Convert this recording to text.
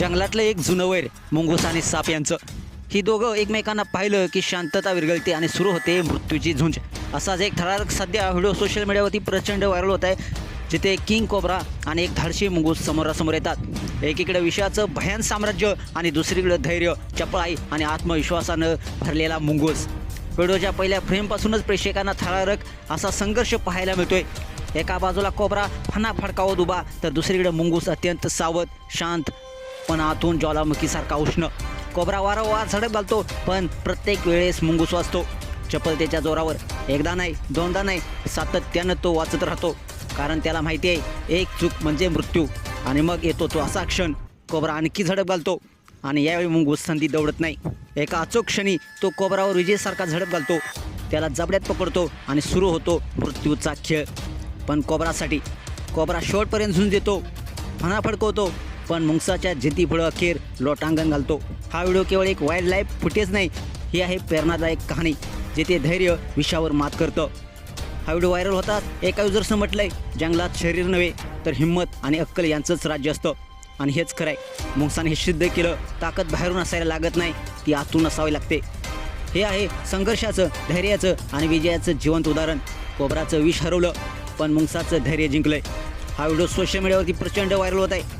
जंगलातलं एक जुनं वैर मुंगूस आणि साप यांचं. ही दोघं एकमेकांना पाहिलं की शांतता विरघळते आणि सुरू होते मृत्यूची झुंज. असाच एक थरारक सध्या व्हिडिओ सोशल मीडियावरती प्रचंड व्हायरल होत आहे जिथे किंग कोबरा आणि एक धाडशी मुंगूस समोरासमोर येतात. एकीकडे विषयाचं भयान साम्राज्य आणि दुसरीकडे धैर्य चपळाई आणि आत्मविश्वासानं भरलेला मुंगूस. व्हिडिओच्या पहिल्या फ्रेमपासूनच प्रेक्षकांना थरारक असा संघर्ष पाहायला मिळतोय. एका बाजूला कोबरा फना फडकावत उभा तर दुसरीकडे मुंगूस अत्यंत सावध शांत पण आतून ज्वालामुखीसारखा उष्ण. कोबरा वारंवार झडप घालतो पण प्रत्येक वेळेस मुंगूस वाचतो चपलतेच्या जोरावर एकदा नाही दोनदा नाही सातत्यानं तो वाचत राहतो. कारण त्याला माहिती आहे एक चूक म्हणजे मृत्यू. आणि मग येतो तो असा क्षण कोबरा आणखी झडप घालतो. आणि यावेळी मुंगूस संधी दौडत नाही. एका अचूक क्षणी तो कोबरावर विजेसारखा झडप घालतो. त्याला जबड्यात पकडतो आणि सुरू होतो मृत्यूचा खेळ. पण कोबरासाठी कोबरा शेवटपर्यंत झुंज देतो फणा फडकवतो पण मुंगसाच्या जिद्दीपुढं अखेर लोटांगण घालतो. हा व्हिडिओ केवळ एक वाईल्ड लाईफ फुटेज नाही ही आहे प्रेरणादायक कहाणी जिथे धैर्य विषावर मात करतं. हा व्हिडिओ व्हायरल होतात एका युजर्सनं म्हटलंय जंगलात शरीर नव्हे तर हिंमत आणि अक्कल यांचंच राज्य असतं. आणि हेच खरं आहे मुंगसाने हे सिद्ध केलं ताकद बाहेरून असायला लागत नाही ती आतून असावी लागते. हे आहे संघर्षाचं धैर्याचं आणि विजयाचं जिवंत उदाहरण. कोबराचं विष हरवलं पण मुंगसाचं धैर्य जिंकलंय. हा व्हिडिओ सोशल मीडियावरती प्रचंड व्हायरल होत आहे.